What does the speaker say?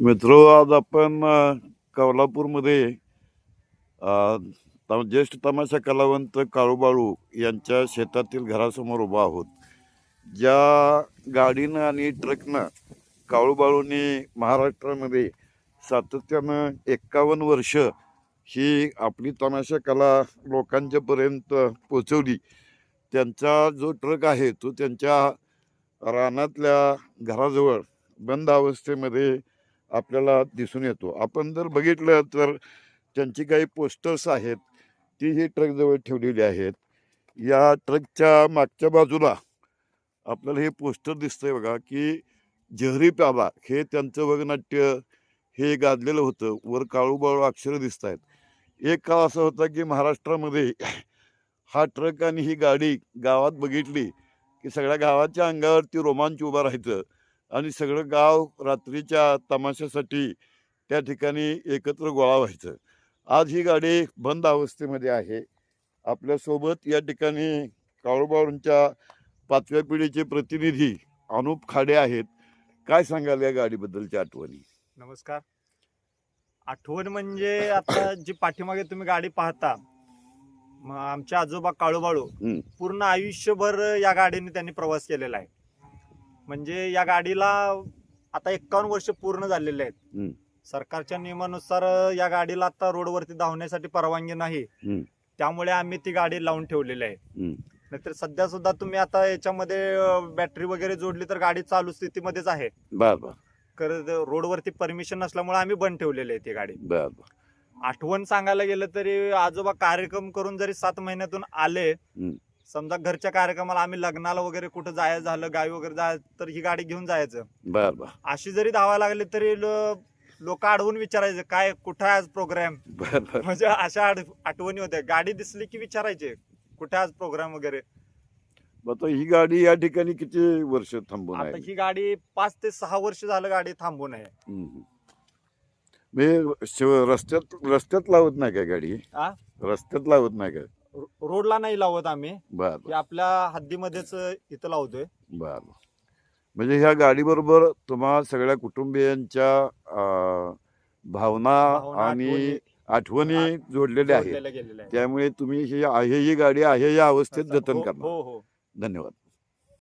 मित्र आज आपण कोल्हापूरमध्ये ज्येष्ठ तमाशा कलावंत काळूबाळू यांच्या शेतातील घरासमोर उभा आहोत. ज्या गाडीनं आणि ट्रकनं काळूबाळूंनी महाराष्ट्रामध्ये सातत्यानं एक्कावन्न वर्ष ही आपली तमाशा कला लोकांच्यापर्यंत पोचवली त्यांचा जो ट्रक आहे तो त्यांच्या रानातल्या घराजवळ बंद अवस्थेमध्ये आपल्याला दिसून येतो. आपण जर बघितलं तर त्यांची काही पोस्टर्स आहेत ती ही ट्रकजवळ ठेवलेली आहेत. या ट्रकच्या मागच्या बाजूला आपल्याला हे पोस्टर दिसतंय बघा की जहरी प्याला हे त्यांचं वगनाट्य हे गाजलेलं होतं. वर काळूबाळू अक्षरं दिसत आहेत एक काळ असा होता की महाराष्ट्रामध्ये हा ट्रक आणि ही गाडी गावात बघितली की सगळ्या गावाच्या अंगावरती रोमांच उभा राहायचं. आणि सगळं गाव रात्रीच्या तमाशासाठी त्या ठिकाणी एकत्र गोळा व्हायचं. आज ही गाडी बंद अवस्थेमध्ये आहे. आपल्यासोबत या ठिकाणी काळूबाळूंच्या पाचव्या पिढीचे प्रतिनिधी अनुप खाडे आहेत. काय सांगाल या गाडीबद्दलच्या आठवणी? नमस्कार. आठवण म्हणजे आता जी पाठीमागे तुम्ही गाडी पाहता मग आमचे आजोबा काळूबाळू. पूर्ण आयुष्यभर या गाडीने त्यांनी प्रवास केलेला आहे. म्हणजे या गाडीला आता एक्कावन्न वर्ष पूर्ण झालेले आहेत. सरकारच्या नियमानुसार या गाडीला आता रोडवरती धावण्यासाठी परवानगी नाही. त्यामुळे आम्ही ती गाडी लावून ठेवलेली आहे. नाहीतर सध्या सुद्धा तुम्ही आता याच्यामध्ये बॅटरी वगैरे जोडली तर गाडी चालू स्थितीमध्येच आहे रोडवरती परमिशन नसल्यामुळे आम्ही बंद ठेवलेली आहे ती गाडी आठवण सांगायला गेलं तरी आजोबा कार्यक्रम करून जरी सात महिन्यातून आले. समजा घरच्या कार्यक्रमाला आम्ही लग्नाला वगैरे कुठं जायचं झालं गावी वगैरे जायचं तर ही गाडी घेऊन जायचं. बर बर. अशी जरी धावा लागली तरी लोक अडवून विचारायचे काय कुठं आहे आज प्रोग्राम बर बर. म्हणजे अशा आठ- आठवणी होत्या. गाडी दिसली की विचारायचे कुठे आज प्रोग्राम वगैरे? मग आता ही गाडी या ठिकाणी किती वर्ष थांबून आता आहे? ही गाडी पाच ते सहा वर्ष झालं गाडी थांबून आहे. हम्म. म्हणजे शिव- रस्त्यात रस्त्यात लावत नाही का गाडी? आ? रस्त्यात लावत नाही का? रो- रोडला नाही लावत आम्ही. बर आपल्या हद्दीमध्येच इथं लावतोय. बर म्हणजे ह्या गाडीबरोबर तुम्हा सगळ्या कुटुंबियांच्या अं, भावना भावना, आणि आठवणी जोडलेल्या आहेत. त्यामुळे तुम्ही ही आहे ही गाडी आहे या अवस्थेत जतन हो करणार. हो हो. धन्यवाद.